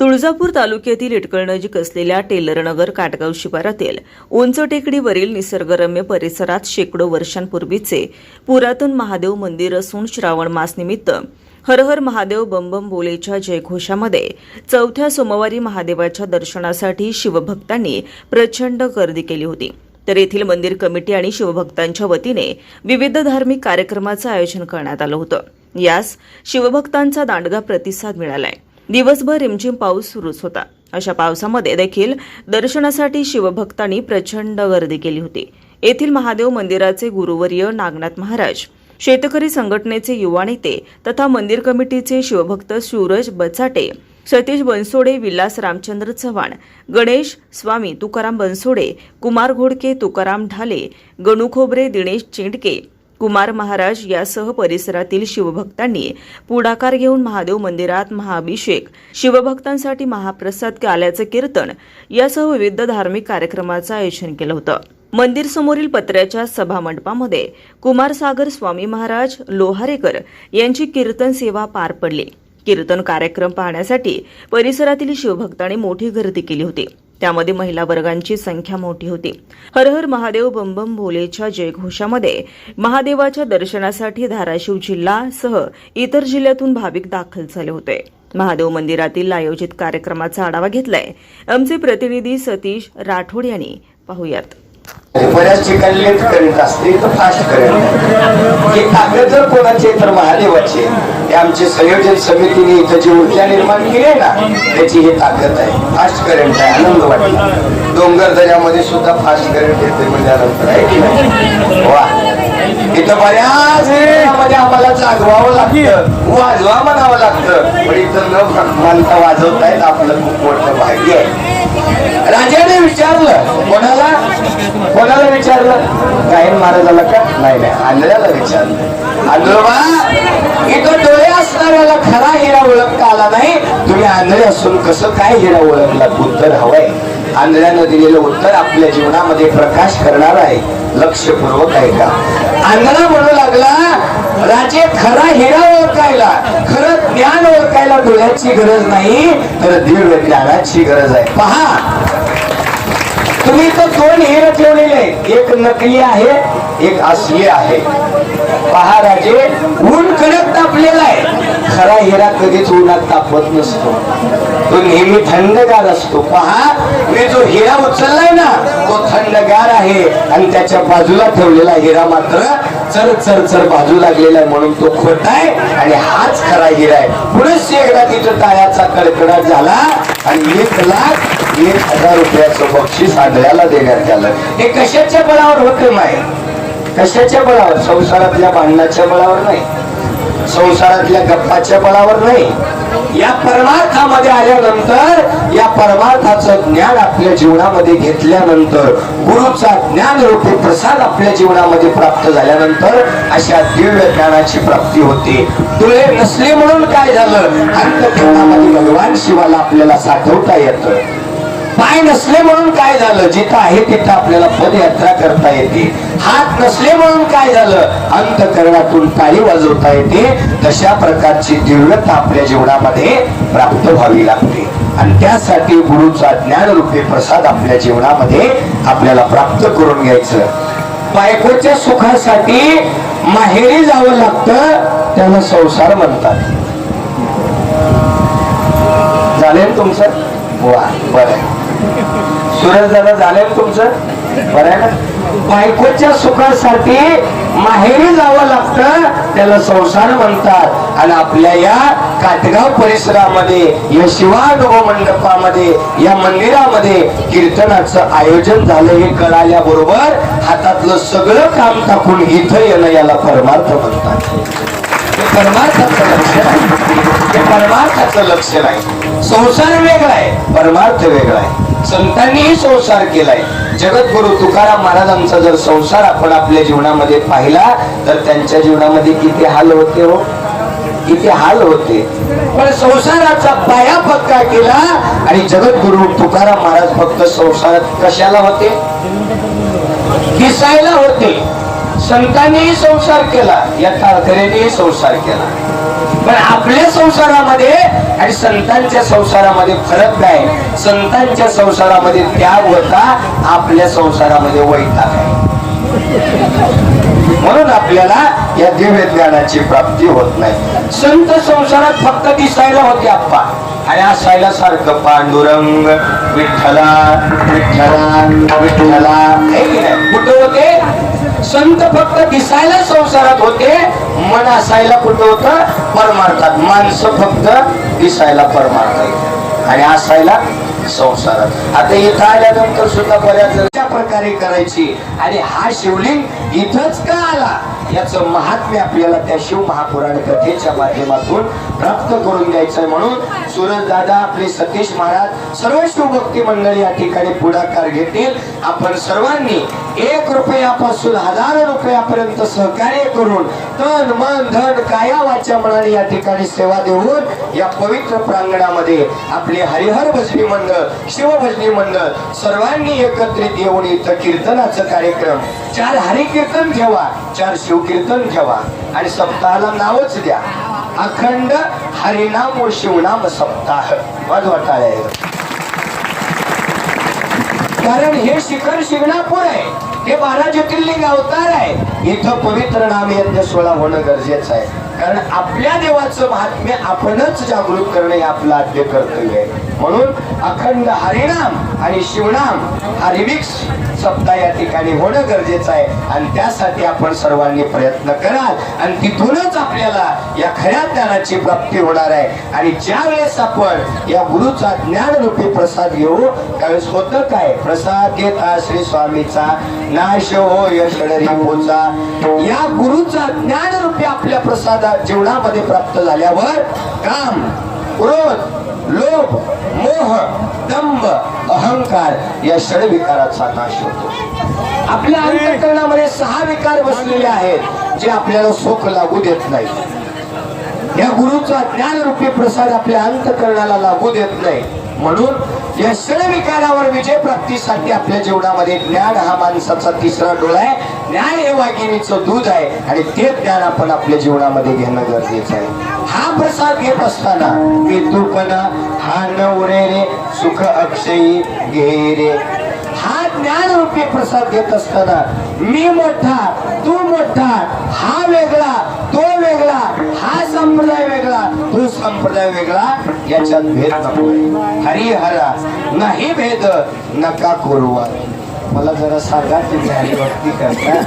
तुळजापूर तालुक्यातील इटकळनजीक असलेल्या टेलरनगर काटगाव शिवारातील उंच टेकडीवरील निसर्गरम्य परिसरात शेकडो वर्षांपूर्वीचे पुरातन महादेव मंदिर असून श्रावण मासनिमित्त हर हर महादेव बंबम बोलेच्या जयघोषामध्ये चौथ्या सोमवारी महादेवाच्या दर्शनासाठी शिवभक्तांनी प्रचंड गर्दी केली होती. तर येथील मंदिर कमिटी आणि शिवभक्तांच्या वतीने विविध धार्मिक कार्यक्रमाचं आयोजन करण्यात आलं होतं. यास शिवभक्तांचा दांडगा प्रतिसाद मिळालाय. दिवसभर रिमझिम पाऊस सुरूच होता. अशा पावसामध्ये देखील दर्शनासाठी शिवभक्तांनी प्रचंड गर्दी केली होती. येथील महादेव मंदिराचे गुरुवर्य नागनाथ महाराज शेतकरी संघटनेचे युवा नेते तथा मंदिर कमिटीचे शिवभक्त सूरज बचाटे सतीश बनसोडे विलास रामचंद्र चव्हाण गणेश स्वामी तुकाराम बनसोडे कुमार घोडके तुकाराम ढाले गणू खोबरे दिनेश चेंडके कुमार महाराज यासह परिसरातील शिवभक्तांनी पुढाकार घेऊन महादेव मंदिरात महाअभिषेक शिवभक्तांसाठी महाप्रसाद आल्याचं कीर्तन यासह विविध धार्मिक कार्यक्रमाचं आयोजन केलं होतं. मंदिर समोरील पत्र्याच्या सभामंडपामध्ये कुमारसागर स्वामी महाराज लोहारेकर यांची कीर्तन सेवा पार पडली. कीर्तन कार्यक्रम पाहण्यासाठी परिसरातील शिवभक्तांनी मोठी गर्दी केली होती. त्यामध्ये महिला वर्गांची संख्या मोठी होती. हर हर महादेव बंबम भोलेच्या जयघोषामध्ये महादेवाच्या दर्शनासाठी धाराशिव जिल्हा सह इतर जिल्ह्यातून भाविक दाखल झाले होते. महादेव मंदिरातील आयोजित कार्यक्रमाचा आढावा घेतलाय. आमचे प्रतिनिधी सतीश राठोड यांनी पाहुयात. बऱ्याच ठिकाणी लेट करीत असते तर फास्ट करेल. ही ताकद जर कोणाची तर महादेवाची हे आमचे संयोजन समितीने इथं जी ऊर्जा निर्माण केली आहे ना त्याची ही ताकद आहे. फास्ट करंट आहे आनंद वाटला. डोंगर दऱ्यामध्ये सुद्धा फास्ट करंट येते म्हणजे आहे की नाही? वा. इथं बऱ्याच मध्ये आम्हाला जागवावं लागतं. वाजवा म्हणावं लागतं. पण इथं न मानता वाजवतायत आपलं खूप मोठं भाग्य आहे. राजाने विचारलं कोणाला? कोणाला विचारलं? काही महाराजाला का? नाही नाही आंधळ्याला विचारलं. आंधळोबा इथं डोळे असणाऱ्याला खरा हिरा ओळखता आला नाही. तुम्ही आंधळे असून कसं काय हिरा ओळखला? उत्तर हवंय. आंधळ्यानं दिलेलं उत्तर आपल्या जीवनामध्ये प्रकाश करणार आहे. लक्षपूर्वक आहे का आंधळा म्हणू लागला राजे खरा हिरा ओळखायला खरं ज्ञान ओळखायला डोळ्याची गरज नाही तर दीड ज्ञानाची गरज आहे. पहा. तुम्ही तर दोन हिरे ठेवलेले एक नकली आहे एक असली आहे. पहा राजे ऊन कडक तापलेला आहे. खरा हिरा कधीच उन्हात तापत नसतो. तो नेहमी थंडगार असतो. पहा मी जो हिरा उचललाय ना तो थंडगार आहे. आणि त्याच्या बाजूला ठेवलेला हिरा मात्र चर चर चर बाजू लागलेला आहे म्हणून तो खोट आहे आणि हाच खरा हिरा आहे. पुढेच एकदा तिथं टायाचा कडकडाट झाला आणि एक लाख एक हजार रुपयाचं बक्षीस आंधळ्याला देण्यात आलं. हे कशाच्या बळावर होते माय? कशाच्या बळावर? संसारातल्या भांडणाच्या बळावर नाही. संसारातल्या गप्पाच्या बळावर नाही. या परमार्थामध्ये आल्यानंतर या परमार्थाचं ज्ञान आपल्या जीवनामध्ये घेतल्यानंतर गुरुचा ज्ञान रूपी प्रसाद आपल्या जीवनामध्ये प्राप्त झाल्यानंतर अशा दिव्य ज्ञानाची प्राप्ती होते. डोळे नसले म्हणून काय झालं? अंतकरणामध्ये भगवान शिवाला आपल्याला साठवता येतं. पाय नसले म्हणून काय झालं? जिथं आहे तिथं आपल्याला पदयात्रा करता येते. हात नसले म्हणून काय झालं? अंतकरणातून टाळी वाजवता येते. तशा प्रकारची दिव्यता आपल्या जीवनामध्ये प्राप्त व्हावी लागते. आणि त्यासाठी गुरुचा ज्ञानरूपी प्रसाद आपल्या जीवनामध्ये आपल्याला प्राप्त करून घ्यायचं. बायकोच्या सुखासाठी माहेरी जावं लागतं त्याला संसार म्हणतात. झाले तुमचं? वा बरं. सुरज दादा झाले तुमचं? बरं आहे ना? बायकोच्या सुखासाठी माहेरी जावं लागतं त्याला संसार म्हणतात. आणि आपल्या या काटगाव परिसरामध्ये या शिवानुभव मंडपामध्ये या मंदिरामध्ये कीर्तनाचं आयोजन झालं हे कळाल्याबरोबर हातातलं सगळं काम टाकून इथं येणं याला परमार्थ म्हणतात. परमार्थाचं लक्ष नाही. परमार्थाचं लक्ष नाही. संसार वेगळा आहे परमार्थ वेगळा आहे. संतांनीही संसार केलाय. जगद्गुरु तुकाराम महाराजांचा जर संसार आपण आपल्या जीवनामध्ये पाहिला तर त्यांच्या जीवनामध्ये किती हाल होते हो? किती हाल होते. पण संसाराचा पाया पक्का केला आणि जगद्गुरु तुकाराम महाराज फक्त संसारात कशाला होते? दिसायला होते. संतांनीही संसार केला या टाळकऱ्यांनीही संसार केला. पण आपल्या संसारामध्ये आणि संतांच्या संसारामध्ये फरक काय? संतांच्या संसारामध्ये त्याग होता आपल्या संसारामध्ये वैताग आहे. म्हणून आपल्याला या दिव्य ज्ञानाची प्राप्ती होत नाही. संत संसारात फक्त दिसायला होते आप्पा. आणि असायला सारखं पांडुरंग विठ्ठला विठ्ठला. विठ्ठला कुठे नाही? कुठं होते? संत फक्त दिसायला संसारात होते मन असायला कुठं होतं? परमार्थात. माणसं फक्त दिसायला परमार्थ आणि असायला संसारात. आता इथं आल्यानंतर सुद्धा बऱ्याच अशा प्रकारे करायची. आणि हा शिवलिंग इथंच का आला? याच महात्म्य आपल्याला त्या शिव महापुराण कथेच्या माध्यमातून प्राप्त करून द्यायचंय म्हणून सुरज दादा आपले सतीश महाराज सर्व शिवभक्ती मंडळी या ठिकाणी पुढाकार घेतील. आपण सर्वांनी एक रुपयापासून हजार रुपयापर्यंत सहकार्य करून तन मन धन काया वाच्या मनाने या ठिकाणी सेवा देऊन या पवित्र प्रांगणामध्ये आपले हरिहर भजनी मंडळ शिवभजनी मंडळ सर्वांनी एकत्रित येऊन इथं कीर्तनाचा कार्यक्रम चार हरिकीर्तन ठेवा चार शिवकीर्तन ठेवा आणि सप्ताहाला नावच द्या. अखंड हरिनाम व शिवनाम सप्ताह. वाजवा टाळ्या. कारण हे शिखर शिंगणापूर आहे हे बारा ज्योतिर्लिंग अवतार आहे इथं पवित्र नाम यज्ञ सोहळा होणं गरजेचं आहे. कारण आपल्या देवाचं महात्म्य आपणच जागृत करणे हे आपलं आद्य कर्तव्य आहे. म्हणून अखंड हरिनाम आणि शिवनाम हा रिमिक्स सप्ताह या ठिकाणी होणं गरजेचं आहे. आणि त्यासाठी आपण सर्वांनी प्रयत्न कराल. आणि तिथूनच आपल्याला या खऱ्या ज्ञानाची प्राप्ती होणार आहे. आणि ज्या वेळेस आपण या गुरुचा ज्ञानरूपी प्रसाद घेऊ त्यावेळेस होतं काय? प्रसाद घेता श्री स्वामीचा नाश हो यशडरी या गुरुचा ज्ञानरूपी आपल्या प्रसाद जीवनामध्ये प्राप्त झाल्यावर काम क्रोध लोभ मोह दंभ अहंकार या षड विकाराचा नाश होतो. आपल्या अंतकरणामध्ये सहा विकार बसलेले आहेत जे आपल्याला सुख लागू देत नाही या गुरुचा ज्ञानरूपी प्रसाद आपल्या अंतकरणाला लागू देत नाही म्हणून या विकारावर विजय प्राप्तीसाठी आपल्या जीवनामध्ये ज्ञान हा माणसाचा तिसरा डोळा आहे. ज्ञान हे वाघिणीचं दूध आहे आणि ते ज्ञान आपण आपल्या जीवनामध्ये घेणं गरजेचं आहे. हा प्रसाद घेत असताना मी तूपणा हा नवरे रे सुख अक्षयी घे रे. हा ज्ञानरूपी प्रसाद घेत असताना मी मोठा तू मोठा हा वेगळा हा संप्रदाय वेगळा तो संप्रदाय वेगळा याच्यात भेद नको हरिहरा नाही भेद नका कोरवा मला जरा सांगा तुम्ही हरिभक्ती करता